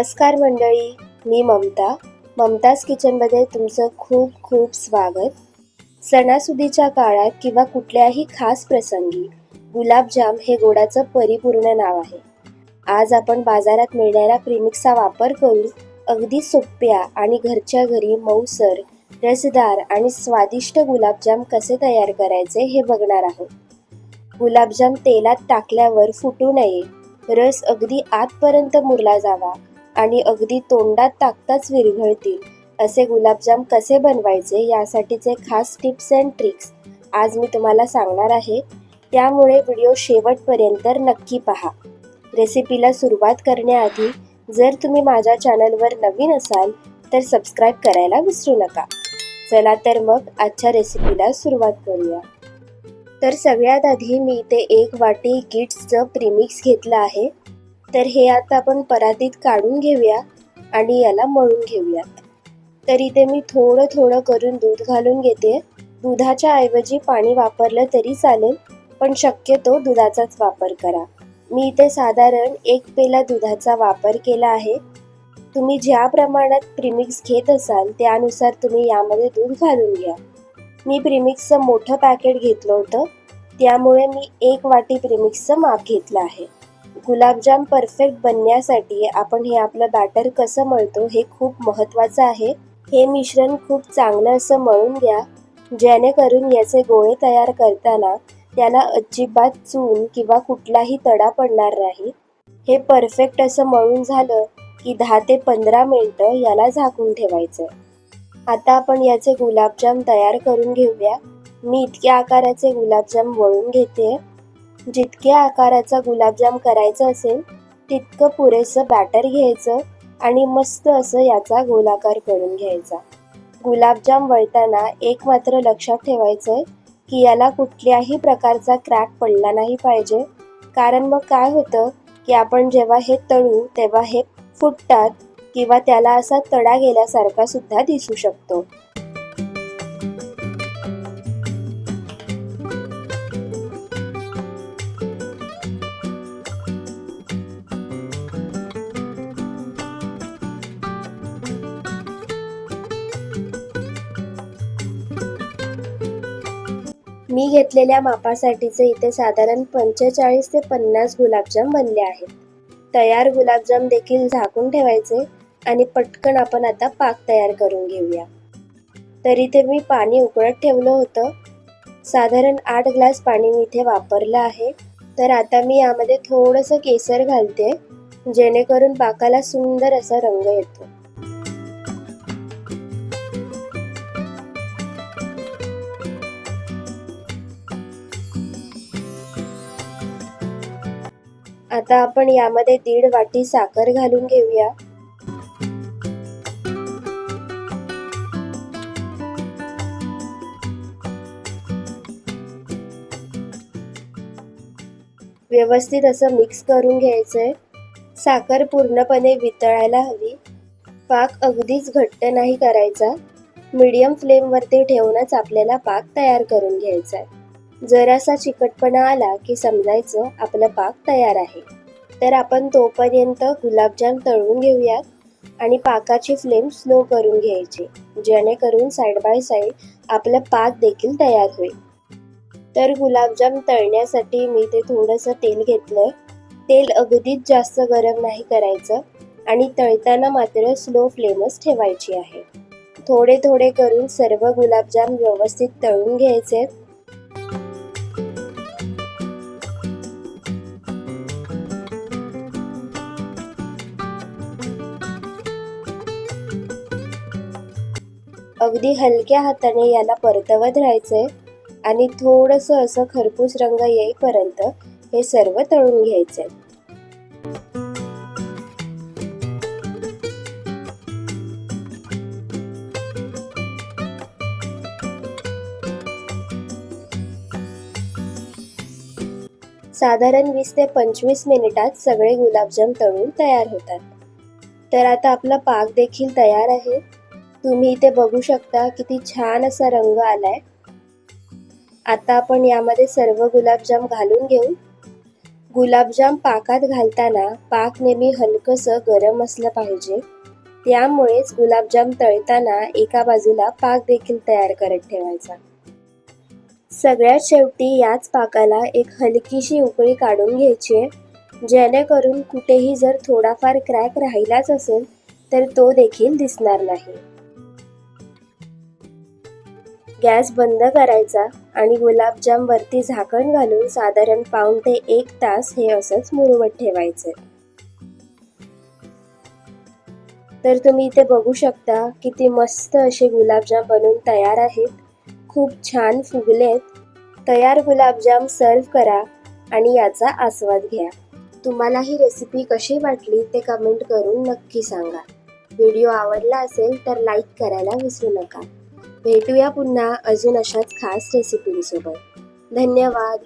नमस्कार मंडळी मी ममता. ममताज किचनमध्ये तुमचं खूप खूप स्वागत. सणासुदीच्या काळात किंवा कुठल्याही खास प्रसंगी गुलाबजाम हे गोडाचं परिपूर्ण नाव आहे. आज आपण बाजारात मिळणाऱ्या प्रीमिक्सचा वापर करून अगदी सोप्या आणि घरच्या घरी मऊसर रसदार आणि स्वादिष्ट गुलाबजाम कसे तयार करायचे हे बघणार आहोत. गुलाबजाम तेलात टाकल्यावर फुटू नये. रस अगदी आतपर्यंत मुरला जावा. आणि अगदी तोंडात टाकताच विरघळतील. असे गुलाबजाम कसे बनवायचे यासाठीचे खास टिप्स अँड ट्रिक्स आज मी तुम्हाला सांगणार आहे. त्यामुळे व्हिडिओ शेवटपर्यंत नक्की पहा. रेसिपीला सुरुवात करण्याआधी जर तुम्ही माझ्या चॅनलवर नवीन असाल तर सबस्क्राईब करायला विसरू नका. चला तर मग आजच्या रेसिपीला सुरुवात करूया. तर सगळ्यात आधी मी इथे एक वाटी किट्सचं प्रीमिक्स घेतलं आहे. तर हे आता आपण परातीत काढून घेऊया आणि याला मळून घेऊयात. तर इथे मी थोडं थोडं करून दूध घालून घेते. दुधाच्या ऐवजी पाणी वापरलं तरी चालेल पण शक्यतो दुधाचाच वापर करा. मी इथे साधारण एक पेला दुधाचा वापर केला आहे. तुम्ही ज्या प्रमाणात प्रीमिक्स घेत असाल त्यानुसार तुम्ही यामध्ये दूध घालून घ्या. मी प्रीमिक्सचं मोठं पॅकेट घेतलं होतं त्यामुळे मी एक वाटी प्रीमिक्सचं माप घेतलं आहे. गुलाबजाम परफेक्ट बनण्यासाठी आपण हे आपलं बॅटर कसं मळतो हे खूप महत्त्वाचं आहे. हे मिश्रण खूप चांगलं असं मळून घ्या. जेणेकरून याचे गोळे तयार करताना त्याला अजिबात चून किंवा कुठलाही तडा पडणार नाही. हे परफेक्ट असं मळून झालं की दहा ते पंधरा मिनटं याला झाकून ठेवायचं. आता आपण याचे गुलाबजाम तयार करून घेऊया. मी इतक्या आकाराचे गुलाबजाम वळून घेते. जितक्या आकाराचा गुलाबजाम करायचा असेल तितकं पुरेसं बॅटर घ्यायचं आणि मस्त असं याचा गोलाकार करून घ्यायचा. गुलाबजाम वळताना एक मात्र लक्षात ठेवायचं आहे की याला कुठल्याही प्रकारचा क्रॅक पडला नाही पाहिजे. कारण मग काय होतं की आपण जेव्हा हे तळू तेव्हा हे फुटतात किंवा त्याला असा तडा गेल्यासारखा सुद्धा दिसू शकतो. मी घेतलेल्या मापासाठीचे इथे साधारण पंचेचाळीस ते पन्नास गुलाबजाम बनले आहेत. तयार गुलाबजाम देखील झाकून ठेवायचे आणि पटकन आपण आता पाक तयार करून घेऊया. तर इथे मी पाणी उकळत ठेवलं होतं. साधारण आठ ग्लास पाणी मी इथे वापरलं आहे. तर आता मी यामध्ये थोडंसं केसर घालते जेणेकरून पाकाला सुंदर असा रंग येतो. आता आपण यामध्ये दीड वाटी साखर घालून घेऊया. व्यवस्थित असं मिक्स करून घ्यायचंय. साखर पूर्णपणे वितळायला हवी. पाक अगदीच घट्ट नाही करायचा. मीडियम फ्लेमवरती ठेवूनच आपल्याला पाक तयार करून घ्यायचा आहे जरासा चिकटपणा आला की समजायचं आपलं पाक तयार आहे. तर आपण तोपर्यंत गुलाबजाम तळून घेऊयात आणि पाकाची फ्लेम स्लो करून घ्यायची जेणेकरून साईड बाय साईड आपलं पाक देखील तयार होईल. तर गुलाबजाम तळण्यासाठी मी ते थोडंसं तेल घेतलं. तेल अगदीच जास्त गरम नाही करायचं आणि तळताना मात्र स्लो फ्लेमच ठेवायची आहे. थोडे थोडे करून सर्व गुलाबजाम व्यवस्थित तळून घ्यायचे. अगदी हलक्या हाताने याला परतवत राहायचे आणि थोडंसं असं खरपूस रंग येईपर्यंत हे सर्व तळून घ्यायचे साधारण वीस ते पंचवीस मिनिटात सगळे गुलाबजाम तळून तयार होतात. तर आता आपला पाक देखील तयार आहे. तुम्ही इथे बघू शकता किती छान असा रंग आलाय. आता आपण यामध्ये सर्व गुलाबजाम घालून घेऊ. गुलाबजाम पाकात घालताना पाक नेहमी हलकंसं गरम असलं पाहिजे. त्यामुळेच गुलाबजाम तळताना एका बाजूला पाक देखील तयार करत ठेवायचा. सगळ्यात शेवटी याच पाकाला एक हलकीशी उकळी काढून घ्यायची आहे. जेणेकरून कुठेही जर थोडाफार क्रॅक राहिलाच असेल तर तो देखील दिसणार नाही. गॅस बंद करायचा आणि गुलाबजाम वरती झाकण घालून साधारण पाऊण ते एक तास हे असंच मुरवत ठेवायचं. तर तुम्ही इथे बघू शकता किती मस्त असे गुलाबजाम बनवून तयार आहेत. खूप छान फुगलेत. तयार गुलाबजाम सर्व करा आणि याचा आस्वाद घ्या. तुम्हाला ही रेसिपी कशी वाटली ते कमेंट करून नक्की सांगा. व्हिडिओ आवडला असेल तर लाईक करायला विसरू नका. भेटूया पुन्हा अजून अशाच खास रेसिपींसोबत धन्यवाद.